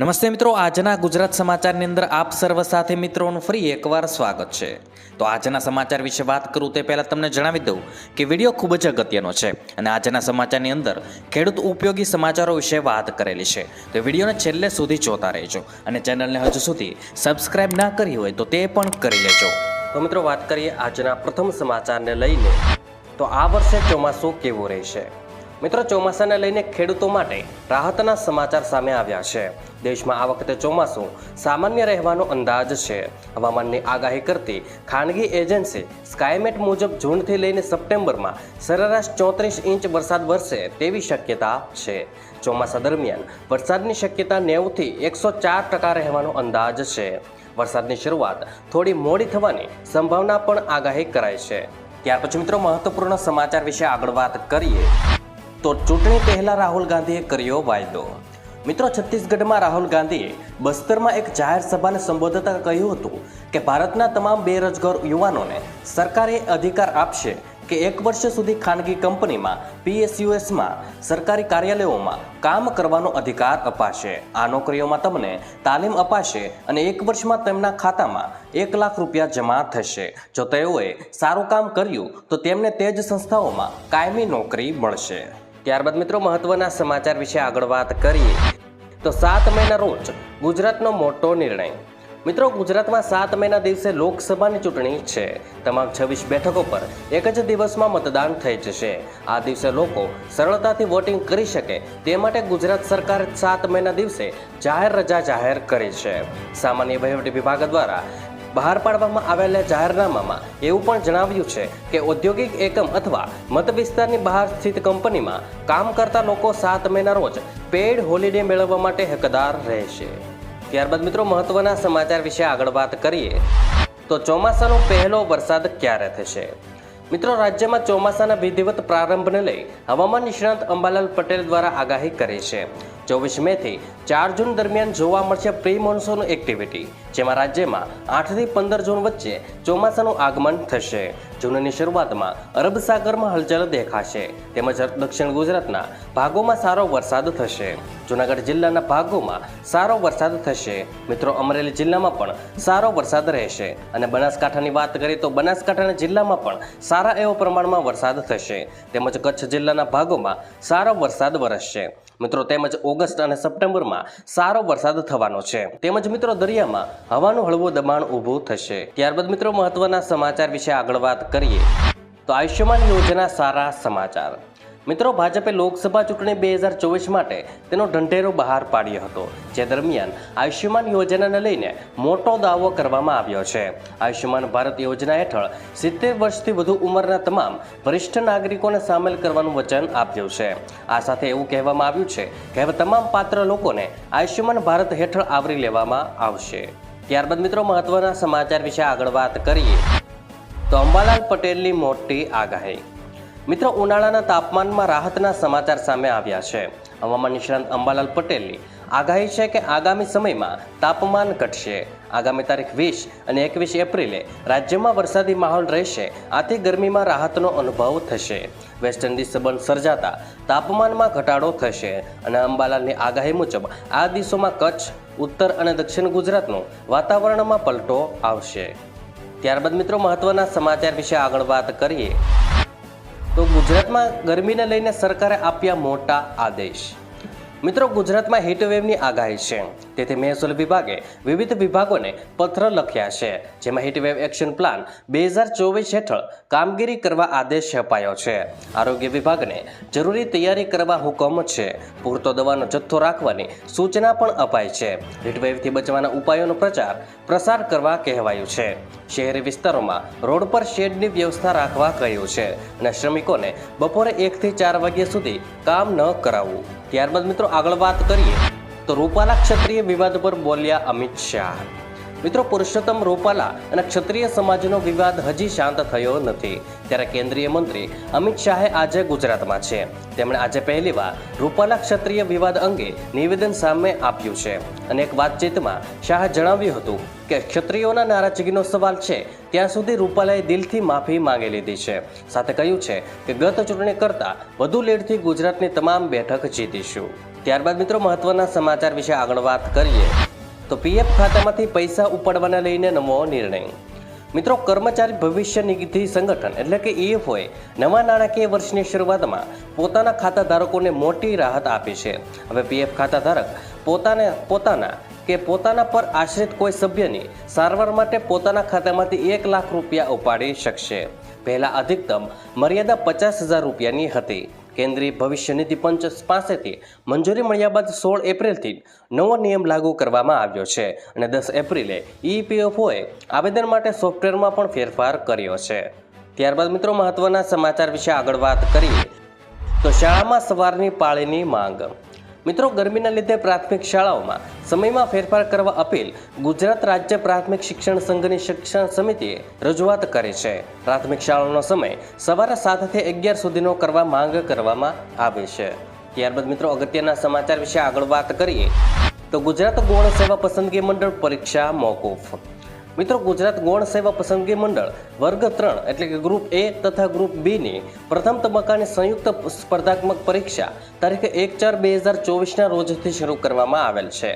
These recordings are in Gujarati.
નમસ્તે મિત્રો, આજના ગુજરાત સમાચારની અંદર આપ સર્વ સાથે મિત્રોનું ફરી એકવાર સ્વાગત છે. તો આજના સમાચાર વિશે વાત કરું તે પહેલાં તમને જણાવી દઉં કે વીડિયો ખૂબ જ અગત્યનો છે અને આજના સમાચારની અંદર ખેડૂત ઉપયોગી સમાચારો વિશે વાત કરેલી છે. તો વિડીયોને છેલ્લે સુધી જોતા રહેજો અને ચેનલને હજુ સુધી સબસ્ક્રાઇબ ના કરી હોય તો તે પણ કરી લેજો. તો મિત્રો, વાત કરીએ આજના પ્રથમ સમાચારને લઈને. તો આ વર્ષે ચોમાસું કેવું રહેશે? મિત્રો, ચોમાસાને લઈને ખેડૂતો માટે રાહતના સમાચાર સામે આવ્યા છે. દેશમાં આ વખતે ચોમાસું સામાન્ય રહેવાનો અંદાજ છે. હવામાનની આગાહી કરતી ખાનગી એજન્સી સ્કાયમેટ મુજબ જૂનથી લઈને સપ્ટેમ્બરમાં સરેરાશ ચોત્રીસ ઇંચ વરસાદ વરસે તેવી શક્યતા છે. ચોમાસા દરમિયાન વરસાદની શક્યતા નેવુંથી એકસો ચાર ટકા રહેવાનો અંદાજ છે. વરસાદની શરૂઆત થોડી મોડી થવાની સંભાવના પણ આગાહી કરાઈ છે. ત્યાર પછી મિત્રો, મહત્વપૂર્ણ સમાચાર વિશે આગળ વાત કરીએ. તો ચૂંટણી પહેલા રાહુલ ગાંધીએ કર્યો વાયદો. મિત્રો, છત્તીસગઢમાં રાહુલ ગાંધીએ બસ્તરમાં એક જાહેર સભાને સંબોધતા કહ્યું હતું કે ભારતના તમામ બેરોજગાર યુવાનોને સરકારે અધિકાર આપશે કે એક વર્ષ સુધી ખાનગી કંપનીમાં, પીએસયુએસમાં, સરકારી કાર્યાલયોમાં કામ કરવાનો અધિકાર અપાશે. આ નોકરીઓમાં તમને તાલીમ અપાશે અને એક વર્ષમાં તેમના ખાતામાં એક લાખ રૂપિયા જમા થશે. જો તેઓએ સારું કામ કર્યું, તો તેમને તે જ સંસ્થાઓમાં કાયમી નોકરી મળશે. ત્યારબાદ મિત્રો મહત્વના સમાચાર વિશે આગળ વાત કરીએ. તો સાત મેના રોજ ગુજરાતનો મોટો નિર્ણય. મિત્રો ગુજરાતમાં સાત મેના દિવસે લોકસભાની ચૂંટણી છે. તમામ છવ્વીસ બેઠકો પર એક જ દિવસમાં મતદાન થઈ જશે. આ દિવસે લોકો સરળતાથી વોટિંગ કરી શકે તે માટે ગુજરાત સરકાર સાત મેના દિવસે જાહેર રજા જાહેર કરી છે. સામાન્ય વહીવટી વિભાગ દ્વારા બહાર પાડવામાં આવેલા જાહેરનામામાં એવું પણ જણાવ્યું છે કે ઔદ્યોગિક એકમ અથવા મત વિસ્તારની બહાર સ્થિત કંપનીમાં કામ કરતા લોકો સાત મેના રોજ પેઇડ હોલિડે મેળવવા માટે હકદાર રહેશે. ત્યારબાદ મિત્રો મહત્વના સમાચાર વિશે આગળ વાત કરીએ તો ચોમાસાનો પહેલો વરસાદ ક્યારે થશે? મિત્રો રાજ્યમાં ચોમાસાના વિધિવત પ્રારંભને લઈ હવામાન નિષ્ણાંત અંબાલાલ પટેલ દ્વારા આગાહી કરી છે. ચોવીસ મેથી ચાર જૂન દરમિયાન જોવા મળશે પ્રી મોન્સૂન એક્ટિવિટી જેમાં રાજ્યમાં આઠથી પંદર જૂન વચ્ચે ચોમાસાનું આગમન થશે. જૂનની શરૂઆતમાં અરબ સાગરમાં હલચલ દેખાશે, તેમજ દક્ષિણ ગુજરાતના ભાગોમાં સારો વરસાદ થશે. જૂનાગઢ જિલ્લાના ભાગોમાં સારો વરસાદ થશે. મિત્રો, અમરેલી જિલ્લામાં પણ સારો વરસાદ રહેશે. અને બનાસકાંઠાની વાત કરીએ તો બનાસકાંઠાના જિલ્લામાં પણ સારા એવા પ્રમાણમાં વરસાદ થશે. તેમજ કચ્છ જિલ્લાના ભાગોમાં સારો વરસાદ વરસશે. મિત્રો, તેમજ ઓગસ્ટ અને સપ્ટેમ્બરમાં સારો વરસાદ થવાનો છે. તેમજ મિત્રો, દરિયામાં હવાનું હળવું દબાણ ઊભું થશે. ત્યારબાદ મિત્રો, મહત્વના સમાચાર વિશે આગળ વાત કરીએ. તો આયુષ્યમાન યોજના સારા સમાચાર. મિત્રો, ભાજપે લોકસભા ચૂંટણી બે હજાર ચોવીસ માટે તેનો ઢંઢેરો બહાર પાડ્યો હતો, જે દરમિયાન આયુષ્યમાન યોજનાને લઈને મોટો દાવો કરવામાં આવ્યો છે. આયુષ્યમાન ભારત યોજના હેઠળ સિત્તેર વર્ષથી વધુ ઉંમરના તમામ વરિષ્ઠ નાગરિકોને સામેલ કરવાનું વચન આપ્યું છે. આ સાથે એવું કહેવામાં આવ્યું છે કે હવે તમામ પાત્ર લોકોને આયુષ્યમાન ભારત હેઠળ આવરી લેવામાં આવશે. ત્યારબાદ મિત્રો, મહત્વના સમાચાર વિશે આગળ વાત કરીએ. તો અંબાલાલ પટેલની મોટી આગાહી. મિત્રો, ઉનાળાના તાપમાનમાં રાહતના સમાચાર સામે આવ્યા છે. હવામાન નિષ્ણાંત અંબાલાલ પટેલની આગાહી છે કે આગામી સમયમાં તાપમાન ઘટશે. આગામી તારીખ વીસ અને એકવીસ એપ્રિલે રાજ્યમાં વરસાદી માહોલ રહેશે. આથી ગરમીમાં રાહતનો અનુભવ થશે. વેસ્ટ ઇન્ડિઝ સંબંધ સર્જાતા તાપમાનમાં ઘટાડો થશે અને અંબાલાલની આગાહી મુજબ આ દિવસોમાં કચ્છ, ઉત્તર અને દક્ષિણ ગુજરાતનું વાતાવરણમાં પલટો આવશે. ત્યારબાદ મિત્રો, મહત્વના સમાચાર વિશે આગળ વાત કરીએ. તો ગુજરાતમાં ગરમીને લઈને સરકારે આપ્યા મોટા આદેશ. મિત્રો ગુજરાતમાં હીટવેવની આગાહી છે. તેથી મહેસૂલ વિભાગે વિવિધ વિભાગોને પત્ર લખ્યા છે, જેમાં હીટવેવ એક્શન પ્લાન બે હજાર ચોવીસ હેઠળ કામગીરી કરવા આદેશ અપાયો છે. આરોગ્ય વિભાગને જરૂરી તૈયારી કરવા હુકમ છે. પૂરતો દવાનો જથ્થો રાખવાની સૂચના પણ અપાઈ છે. હીટવેવથી બચવાના ઉપાયોનો પ્રચાર પ્રસાર કરવા કહેવાયું છે. શહેરી વિસ્તારોમાં રોડ પર શેડની વ્યવસ્થા રાખવા કહ્યું છે અને શ્રમિકોને બપોરે એકથી ચાર વાગ્યા સુધી કામ ન કરાવવું. ત્યારબાદ મિત્રો આગળ વાત કરીએ તો રૂપાલા ક્ષત્રિય વિવાદ પર બોલ્યા અમિત શાહ. મિત્રો, પુરુષોત્તમ રૂપાલા અને ક્ષત્રિય સમાજનો વિવાદ હજી શાંત થયો નથી. ત્યારે કેન્દ્રીય મંત્રી અમિત શાહે આજે ગુજરાતમાં છે. તેમણે આજે પહેલીવાર રૂપાલા ક્ષત્રિય વિવાદ અંગે નિવેદન સામે આપ્યું છે. અને એક વાતચીતમાં શાહે જણાવ્યું હતું કે, ક્ષત્રિયોના નારાજગીનો સવાલ છે, ત્યાં સુધી રૂપાલાએ દિલથી માફી માંગી લીધી છે. સાથે કહ્યું છે કે, ગત ચૂંટણી કરતાં વધુ લેડથી ગુજરાતની તમામ બેઠક જીતીશું. ત્યારબાદ મિત્રો મહત્વના સમાચાર વિશે આગળ વાત કરીએ, તો પીએફ ખાતામાંથી પૈસા ઉપાડવાને લઈને નવો નિર્ણય. મિત્રો કર્મચારી ભવિષ્ય નિધિ સંગઠન એટલે કે ઈએફઓએ નવા નાણાકીય વર્ષની શરૂઆતમાં પોતાના ખાતાધારકોને મોટી રાહત આપી છે. હવે પીએફ ખાતાધારક પોતાને પોતાના કે પોતાના પર આશ્રિત કોઈ સભ્યની સારવાર માટે પોતાના ખાતામાંથી એક લાખ રૂપિયા ઉપાડી શકશે. પહેલાં અધિકતમ મર્યાદા પચાસ હજાર રૂપિયાની હતી. કેન્દ્રીય ભવિષ્ય નિધિ પંચ પાસેથી મંજૂરી મળ્યા બાદ સોળ એપ્રિલથી નવો નિયમ લાગુ કરવામાં આવ્યો છે અને દસ એપ્રિલે ઈપીએફઓએ આવેદન માટે સોફ્ટવેરમાં પણ ફેરફાર કર્યો છે. ત્યારબાદ મિત્રો મહત્વના સમાચાર વિશે આગળ વાત કરીએ તો શાળામાં સવારની પાળીની માંગ. મિત્રો, ગરમીના લીધે પ્રાથમિક શાળાઓમાં સમયમાં ફેરફાર કરવા અપીલ ગુજરાત રાજ્ય પ્રાથમિક શિક્ષણ સંઘની શિક્ષણ સમિતિએ રજૂઆત કરી છે. પ્રાથમિક શાળાનો સમય સવારે સાતથી અગિયાર સુધીનો કરવા માંગ કરવામાં આવી છે. ત્યારબાદ મિત્રો, અગત્યના સમાચાર વિશે આગળ વાત કરીએ તો ગુજરાત ગૌણ સેવા પસંદગી મંડળ પરીક્ષા મોકૂફ. મિત્રો, ગુજરાત ગૌણ સેવા પસંદગી મંડળ વર્ગ ત્રણ એટલે કે ગ્રુપ એ તથા ગ્રુપ બીની પ્રથમ તબક્કાની સંયુક્ત સ્પર્ધાત્મક પરીક્ષા તારીખ એક ચાર બે હજાર ચોવીસના રોજથી શરૂ કરવામાં આવેલ છે.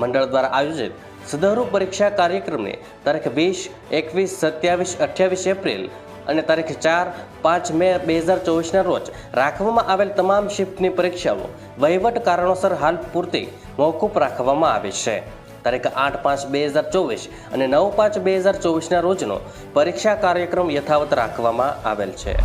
મંડળ દ્વારા આયોજિત સદહરુ પરીક્ષા કાર્યક્રમને તારીખ વીસ, એકવીસ, સત્યાવીસ, અઠ્યાવીસ એપ્રિલ અને તારીખ ચાર, પાંચ મે બે હજાર ચોવીસના રોજ રાખવામાં આવેલ તમામ શિફ્ટની પરીક્ષાઓ વહીવટ કારણોસર હાલ પૂરતી મોકૂફ રાખવામાં આવી છે. તારીખ આઠ પાંચ બે હજાર ચોવીસ અને નવ પાંચ બે હજાર ચોવીસના રોજનો પરીક્ષા કાર્યક્રમ યથાવત રાખવામાં આવેલ છે.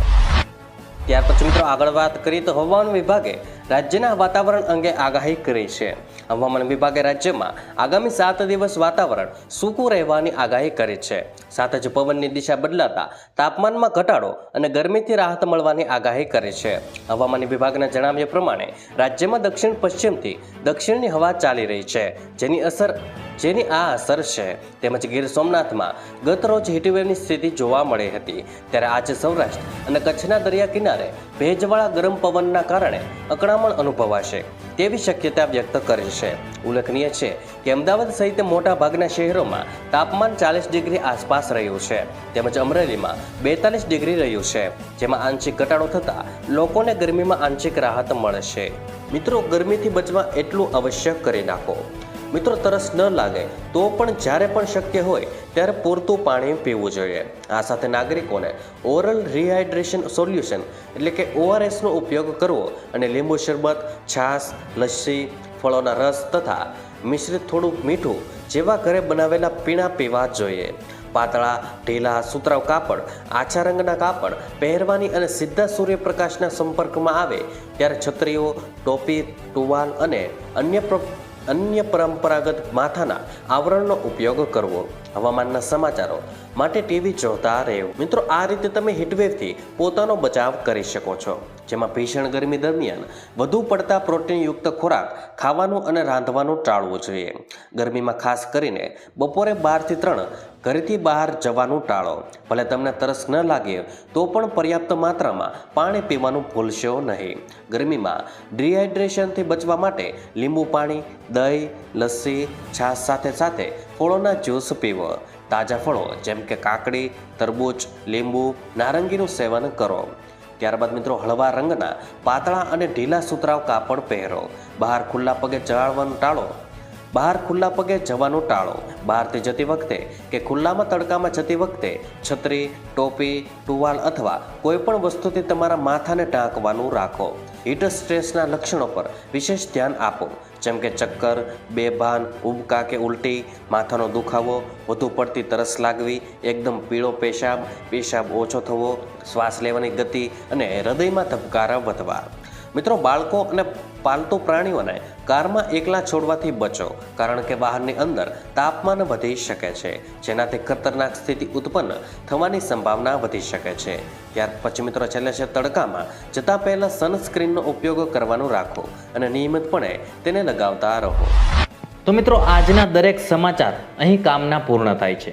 ત્યાર પછી મિત્રો આગળ વાત કરીએ તો હવામાન વિભાગે રાજ્યના વાતાવરણ અંગે આગાહી કરી છે. હવામાન વિભાગે રાજ્યમાં આગામી સાત દિવસ વાતાવરણ સૂકું રહેવાની આગાહી કરી છે. સાથે જ પવનની દિશા બદલાતા તાપમાનમાં ઘટાડો અને ગરમીથી રાહત મળવાની આગાહી કરી છે. હવામાન વિભાગના જણાવ્યા પ્રમાણે રાજ્યમાં દક્ષિણ પશ્ચિમથી દક્ષિણની હવા ચાલી રહી છે, જેની અસર જેની આ અસર છે તેમજ ગીર સોમનાથમાં ગત રોજ હીટવેવની સ્થિતિ જોવા મળી હતી. ત્યારે આજે સૌરાષ્ટ્ર અને કચ્છના દરિયા કિનારે ભેજવાળા ગરમ પવનના કારણે અકળામણ અનુભવાશે. તેવી શક્યતા વ્યક્ત કરી છે. ઉલ્લેખનીય છે કે અમદાવાદ સહિત મોટા ભાગના શહેરોમાં તાપમાન ચાલીસ ડિગ્રી આસપાસ રહ્યું છે તેમજ અમરેલીમાં બેતાલીસ ડિગ્રી રહ્યું છે, જેમાં આંશિક ઘટાડો થતાં લોકોને ગરમીમાં આંશિક રાહત મળશે. મિત્રો, ગરમીથી બચવા એટલું આવશ્યક કરી નાખો. મિત્રો તરસ ન લાગે, તો પણ જ્યારે પણ શક્ય હોય, ત્યારે પૂરતું પાણી પીવું જોઈએ. આ સાથે નાગરિકોને ઓરલ રિહાઇડ્રેશન સોલ્યુશન, એટલે કે ઓઆરએસનો ઉપયોગ કરવો અને લીંબુ શરબત, છાશ, લસ્સી, ફળોના રસ તથા મિશ્રિત થોડું મીઠું જેવા ઘરે બનાવેલા પીણા પીવા જોઈએ. પાતળા, ઢીલા સુતરાવ કાપડ, આછા રંગના કાપડ, પહેરવાની અને સીધા સૂર્યપ્રકાશના સંપર્કમાં આવે, ત્યારે છત્રીઓ, ટોપી, ટુવાલ અને અન્ય અન્ય પરંપરાગત માથાના આવરણનો ઉપયોગ કરવો. હવામાનના સમાચારો માટે ટીવી જોતા રહેવું. મિત્રો, આ રીતે તમે હીટવેવથી પોતાનો બચાવ કરી શકો છો. જેમાં ભીષણ ગરમી દરમિયાન વધુ પડતા પ્રોટીનયુક્ત ખોરાક ખાવાનું અને રાંધવાનું ટાળવું જોઈએ. ગરમીમાં ખાસ કરીને બપોરે બારથી ત્રણ ઘરેથી બહાર જવાનું ટાળો. ભલે તમને તરસ ન લાગે, તો પણ પર્યાપ્ત માત્રામાં પાણી પીવાનું ભૂલશો નહીં. ગરમીમાં ડિહાઇડ્રેશનથી બચવા માટે લીંબુ પાણી, દહીં, લસ્સી, છાશ સાથે સાથે ફળોના જ્યુસ પીવો. તાજા ફળો જેમ કે કાકડી, તરબૂચ, લીંબુ, નારંગીનું સેવન કરો. ત્યારબાદ મિત્રો હળવા રંગના પાતળા અને ઢીલા સુતરાવ કાપડ પહેરો. બહાર ખુલ્લા પગે ચડાવવાનું ટાળો બહાર ખુલ્લા પગે જવાનું ટાળો. બહારથી જતી વખતે કે ખુલ્લામાં તડકામાં જતી વખતે છત્રી, ટોપી, ટુવાલ અથવા કોઈપણ વસ્તુથી તમારા માથાને ઢાંકવાનું રાખો. હીટ સ્ટ્રેસના લક્ષણો પર વિશેષ ધ્યાન આપો. જેમ કે ચક્કર, બેભાન, ઉબકા કે ઉલટી, માથાનો દુખાવો, વધુ પડતી તરસ લાગવી, એકદમ પીળો પેશાબ પેશાબ ઓછો થવો, શ્વાસ લેવાની ગતિ અને હૃદયમાં ધબકારા વધવા. મિત્રો, બાળકો અને પાલતુ પ્રાણીઓને કારમાં એકલા છોડવાથી બચો, કારણ કે વાહનની અંદર તાપમાન વધી શકે છે, જેનાથી ખતરનાક સ્થિતિ ઉત્પન્ન થવાની સંભાવના વધી શકે છે. ત્યાર પછી મિત્રો, છેલ્લે છે તડકામાં જતાં પહેલાં સનસ્ક્રીનનો ઉપયોગ કરવાનું રાખો અને નિયમિતપણે તેને લગાવતા રહો. તો મિત્રો, આજના દરેક સમાચાર અહીં કામના પૂર્ણ થાય છે.